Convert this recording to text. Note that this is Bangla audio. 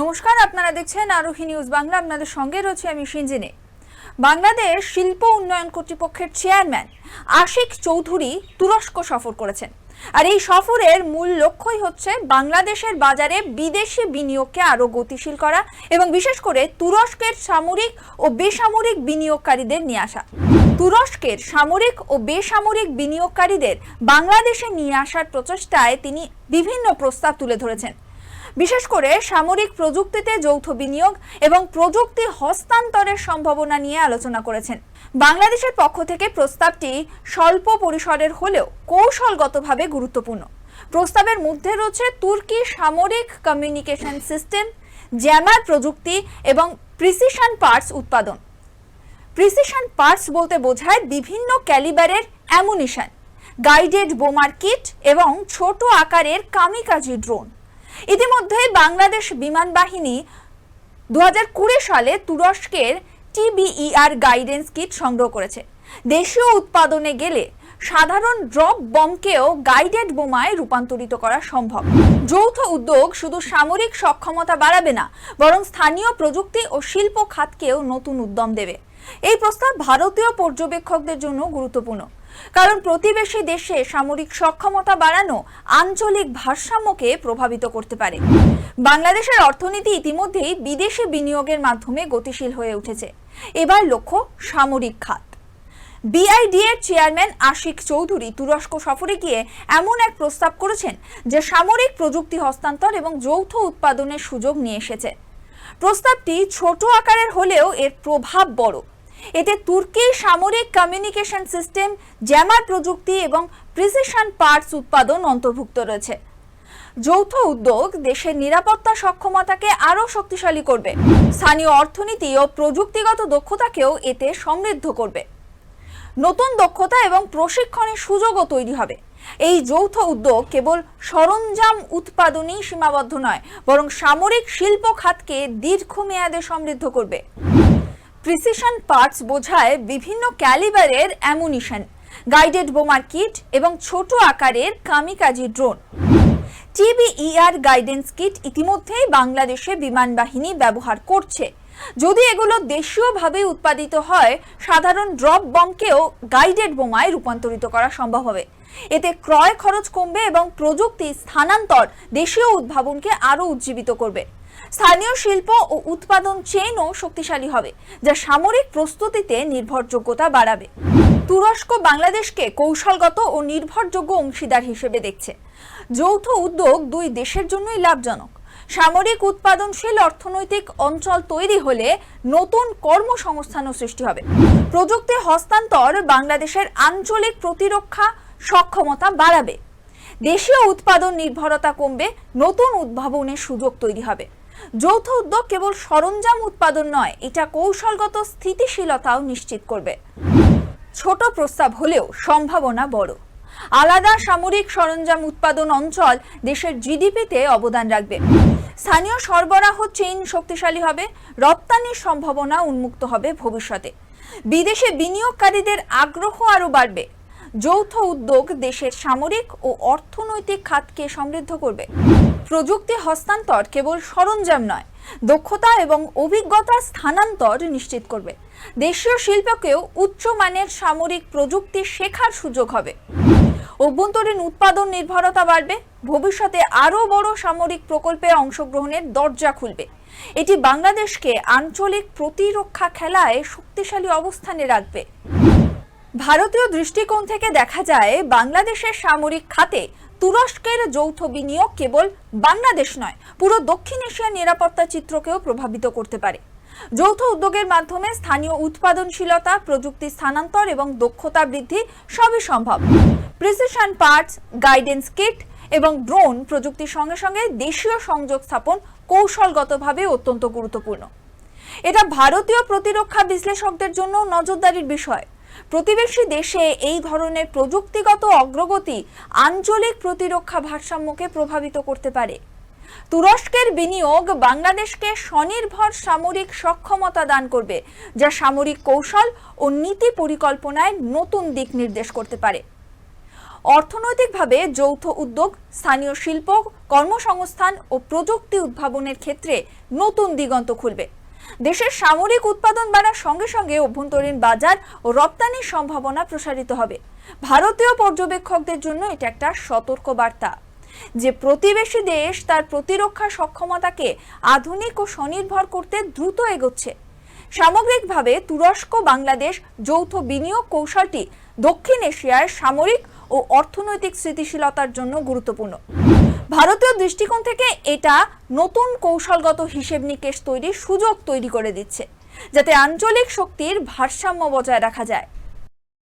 নমস্কার, আপনারা দেখছেন আরোহী নিউজ বাংলা। আপনাদের সঙ্গে রয়েছে আমি সিঞ্জিনে বাংলাদেশ শিল্প উন্নয়ন কর্তৃপক্ষের চেয়ারম্যান আশিক চৌধুরী তুরস্ক সফর করেছেন। আর এই সফরের মূল লক্ষ্যই হচ্ছে বাংলাদেশের বাজারে বিদেশি বিনিয়োগকে আরও গতিশীল করা এবং বিশেষ করে তুরস্কের সামরিক ও বেসামরিক বিনিয়োগকারীদের নিয়ে আসা। তুরস্কের সামরিক ও বেসামরিক বিনিয়োগকারীদের বাংলাদেশে নিয়ে আসার প্রচেষ্টায় তিনি বিভিন্ন প্রস্তাব তুলে ধরেছেন। বিশেষ করে সামরিক প্রযুক্তিতে যৌথ বিনিয়োগ এবং প্রযুক্তি হস্তান্তরের সম্ভাবনা নিয়ে আলোচনা করেছেন। বাংলাদেশের পক্ষ থেকে প্রস্তাবটি স্বল্প পরিসরের হলেও কৌশলগতভাবে গুরুত্বপূর্ণ। প্রস্তাবের মধ্যে রয়েছে তুর্কি সামরিক কমিউনিকেশন সিস্টেম জ্যামার প্রযুক্তি এবং প্রিসিশন পার্টস উৎপাদন। প্রিসিশন পার্টস বলতে বোঝায় বিভিন্ন ক্যালিবারের অ্যামুনিশন গাইডেড বোমার কিট এবং ছোট আকারের কামিকাজি ড্রোন ইতিমধ্যে বাংলাদেশ বিমান বাহিনী দুই হাজার কুড়ি সালে তুরস্কের টিবিইআর গাইডেন্স কিট সংগ্রহ করেছে। দেশীয় উৎপাদনে গেলে সাধারণ ড্রপ বমকেও গাইডেড বোমায় রূপান্তরিত করা সম্ভব। যৌথ উদ্যোগ শুধু সামরিক সক্ষমতা বাড়াবে না, বরং স্থানীয় প্রযুক্তি ও শিল্প খাতকেও নতুন উদ্যম দেবে। এই প্রস্তাব ভারতীয় পর্যবেক্ষকদের জন্য গুরুত্বপূর্ণ। কারণ প্রতিবেশী দেশে সামরিক সক্ষমতা বাড়ানো আঞ্চলিক ভারসাম্যকে প্রভাবিত করতে পারে। বাংলাদেশের অর্থনীতি ইতিমধ্যেই বিদেশি বিনিয়োগের মাধ্যমে গতিশীল হয়ে উঠেছে। এবার লক্ষ্য সামরিক খাত। বিআইডি এর চেয়ারম্যান আশিক চৌধুরী তুরস্ক সফরে গিয়ে এমন এক প্রস্তাব করেছেন যে সামরিক প্রযুক্তি হস্তান্তর এবং যৌথ উৎপাদনের সুযোগ নিয়ে এসেছে। প্রস্তাবটি ছোট আকারের হলেও এর প্রভাব বড়। এতে তুর্কি সামরিক কমিউনিকেশন সিস্টেম জ্যামার প্রযুক্তি এবং প্রিসিশন পার্টস উৎপাদন অন্তর্ভুক্ত রয়েছে। যৌথ উদ্যোগ দেশের নিরাপত্তা সক্ষমতাকে আরও শক্তিশালী করবে। স্থানীয় অর্থনীতি ও প্রযুক্তিগত দক্ষতাকেও এতে সমৃদ্ধ করবে। নতুন দক্ষতা এবং প্রশিক্ষণের সুযোগও তৈরি হবে। এই যৌথ উদ্যোগ কেবল সরঞ্জাম উৎপাদনেই সীমাবদ্ধ নয়, বরং সামরিক শিল্প খাতকে দীর্ঘমেয়াদে সমৃদ্ধ করবে। প্রিসিশন পার্টস বোঝায় বিভিন্ন ক্যালিবারের অ্যামুনিশন, গাইডেড বোমার কিট এবং ছোট আকারের kamikaze drone. TBER guidance kit ইতিমধ্যেই বাংলাদেশে বিমান বাহিনী ব্যবহার করছে। যদি এগুলো দেশীয়ভাবে উৎপাদিত হয়, সাধারণ ড্রপ বমকেও গাইডেড বোমায় রূপান্তরিত করা সম্ভব হবে। এতে ক্রয় খরচ কমবে এবং প্রযুক্তি স্থানান্তর দেশীয় উদ্ভাবনকে আরও উজ্জীবিত করবে। স্থানীয় শিল্প ও উৎপাদন চেইনও শক্তিশালী হবে, যা সামরিক প্রস্তুতিতে নির্ভরযোগ্যতা বাড়াবে। তুরস্ক বাংলাদেশকে কৌশলগত ও নির্ভরযোগ্য অংশীদার হিসেবে দেখছে। যৌথ উদ্যোগ দুই দেশের জন্যই লাভজনক। সামরিক উৎপাদনশীল অর্থনৈতিক অঞ্চল তৈরি হলে নতুন কর্মসংস্থানও সৃষ্টি হবে। প্রযুক্তি হস্তান্তর বাংলাদেশের আঞ্চলিক প্রতিরক্ষা সক্ষমতা বাড়াবে। দেশীয় উৎপাদন নির্ভরতা কমবে, নতুন উদ্ভাবনের সুযোগ তৈরি হবে। যৌথ উদ্যোগ কেবল সরঞ্জাম উৎপাদন নয়, এটা কৌশলগত স্থিতিশীলতাও নিশ্চিত করবে। ছোট প্রস্তাব হলেও সম্ভাবনা বড়। আলাদা সামরিক সরঞ্জাম উৎপাদন অঞ্চল দেশের জিডিপিতে অবদান রাখবে। স্থানীয় সরবরাহ চেইন শক্তিশালী হবে, রপ্তানির সম্ভাবনা উন্মুক্ত হবে ভবিষ্যতে। বিদেশে বিনিয়োগকারীদের আগ্রহ আরও বাড়বে। যৌথ উদ্যোগ দেশের সামরিক ও অর্থনৈতিক খাতকে সমৃদ্ধ করবে। প্রযুক্তি হস্তান্তর কেবল সরঞ্জাম নয়, দক্ষতা এবং অভিজ্ঞতা স্থানান্তর নিশ্চিত করবে। দেশীয় শিল্পকেও উচ্চমানের সামরিক প্রযুক্তি শেখার সুযোগ হবে। অভ্যন্তরীণ উৎপাদন নির্ভরতা বাড়বে, ভবিষ্যতে আরও বড় সামরিক প্রকল্পে অংশগ্রহণের দরজা খুলবে। এটি বাংলাদেশকে আঞ্চলিক প্রতিরক্ষা খেলায় শক্তিশালী অবস্থানে রাখবে। ভারতীয় দৃষ্টিকোণ থেকে দেখা যায়, বাংলাদেশের সামরিক খাতে তুরস্কের যৌথ বিনিয়োগ কেবল বাংলাদেশ নয়, পুরো দক্ষিণ এশিয়ার নিরাপত্তা চিত্রকেও প্রভাবিত করতে পারে। যৌথ উদ্যোগের মাধ্যমে স্থানীয় উৎপাদনশীলতা, প্রযুক্তি স্থানান্তর এবং দক্ষতা বৃদ্ধি সবই সম্ভব। প্রিসিশন পার্টস, গাইডেন্স কিট এবং ড্রোন প্রযুক্তির সঙ্গে সঙ্গে দেশীয় সংযোগ স্থাপন কৌশলগতভাবে অত্যন্ত গুরুত্বপূর্ণ। এটা ভারতীয় প্রতিরক্ষা বিশ্লেষকদের জন্য নজরদারির বিষয়। প্রতিবেশী দেশে এই ধরনের প্রযুক্তিগত অগ্রগতি আঞ্চলিক প্রতিরক্ষা ভারসাম্যকে প্রভাবিত করতে পারে। তুরস্কের বিনিয়োগ বাংলাদেশকে স্বনির্ভর সামরিক সক্ষমতা দান করবে, যা সামরিক কৌশল ও নীতি পরিকল্পনায় নতুন দিক নির্দেশ করতে পারে। অর্থনৈতিকভাবে যৌথ উদ্যোগ, স্থানীয় শিল্প, কর্মসংস্থান ও প্রযুক্তি উদ্ভাবনের ক্ষেত্রে নতুন দিগন্ত খুলবে। দেশের সামরিক উৎপাদন বাড়ার সঙ্গে সঙ্গে অভ্যন্তরীণ বাজার ও রপ্তানির সম্ভাবনা প্রসারিত হবে। ভারতীয় পর্যবেক্ষকদের জন্য এটা একটা সতর্ক বার্তা যে প্রতিবেশী দেশ তার প্রতিরক্ষা সক্ষমতাকে আধুনিক ও স্বনির্ভর করতে দ্রুত এগোচ্ছে। সামগ্রিকভাবে তুরস্ক, বাংলাদেশ যৌথ বিনিয়োগ কৌশলটি দক্ষিণ এশিয়ার সামরিক ও অর্থনৈতিক স্থিতিশীলতার জন্য গুরুত্বপূর্ণ। ভারতীয় দৃষ্টিকোণ থেকে এটা নতুন কৌশলগত হিসেব নিকেশ তৈরির সুযোগ তৈরি করে দিচ্ছে, যাতে আঞ্চলিক শক্তির ভারসাম্য বজায় রাখা যায়।